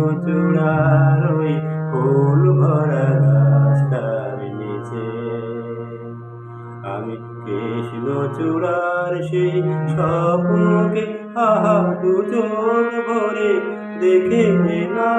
কালো চূড়ার ওই ফুল ভরা গাছ নিচে। আমি কৃষ্ণ চূড়ার সেই স্বপ্নকে আহা দুজন ভরে দেখে না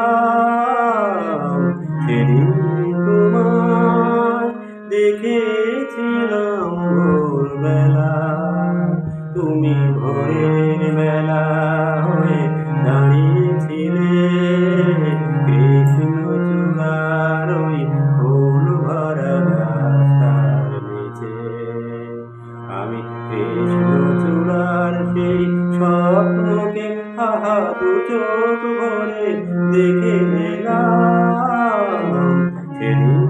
চূড়ার সেই স্বপ্নকে দু চোখ ভরে দেখে এলাম সেদিন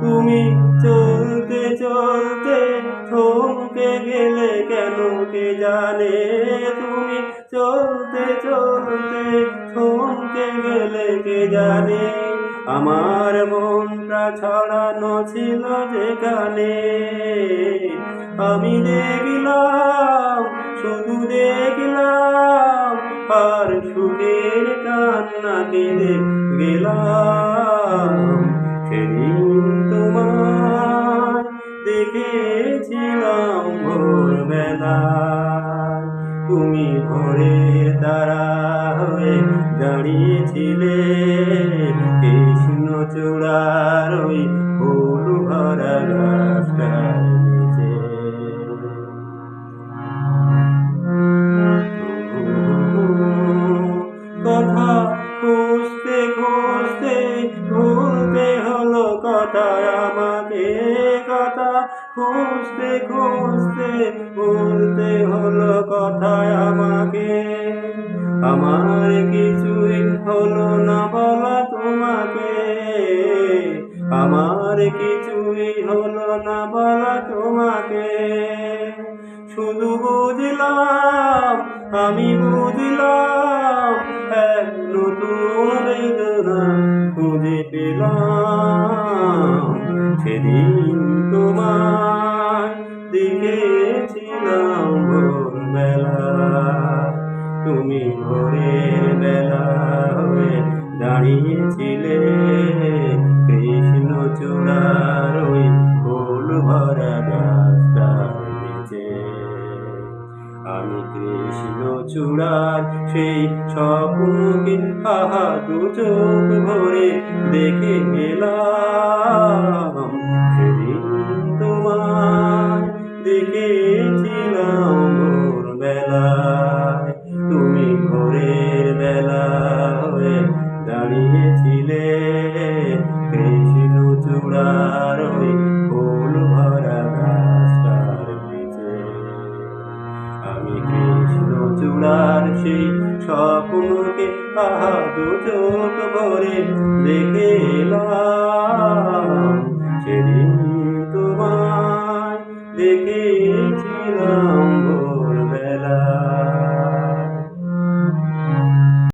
তুমি চলতে চলতে থমকে গেলে কেন কে জানে? তুমি চলতে চলতে থমকে গেলে কে জানে? আমার মনটা ছড়ানো ছিল যেখানে। আমি দেখলাম, শুধু দেখলাম, আর সুখের কান্না কেঁদে গেলাম। সেদিন তোমার দেখেছিলাম ভোরবেলায়। তুমি ভোরের তারা হয়ে দাঁড়িয়েছিলে। কৃষ্ণ চূড়ার ওই ফুল ভরা গাছটার নিচে কথা খুঁজতে খুঁজতে খুঁজতে ভুলতে হলো কথা আমাকে। আমার কিছুই হলো না বলা তোমাকে। আমার কিছুই হলো না বলা তোমাকে। শুধু বুঝলাম, আমি বুঝলাম, এক নতুন বেদনা খুঁজে পেলাম। সেদিন দাঁড়িয়েছিলে। কৃষ্ণ চূড়ার ওই ফুল ভরা গাছটার নিচে। আমি কৃষ্ণ চূড়ার সেই স্বপ্নকে আহা দু চোখ ভরে দেখে গেলাম সেদিন তোমায় দেখেছিলাম। স্বপ্নকে আহা দু চোখ ভরে দেখে সেদিন তোমায় দেখে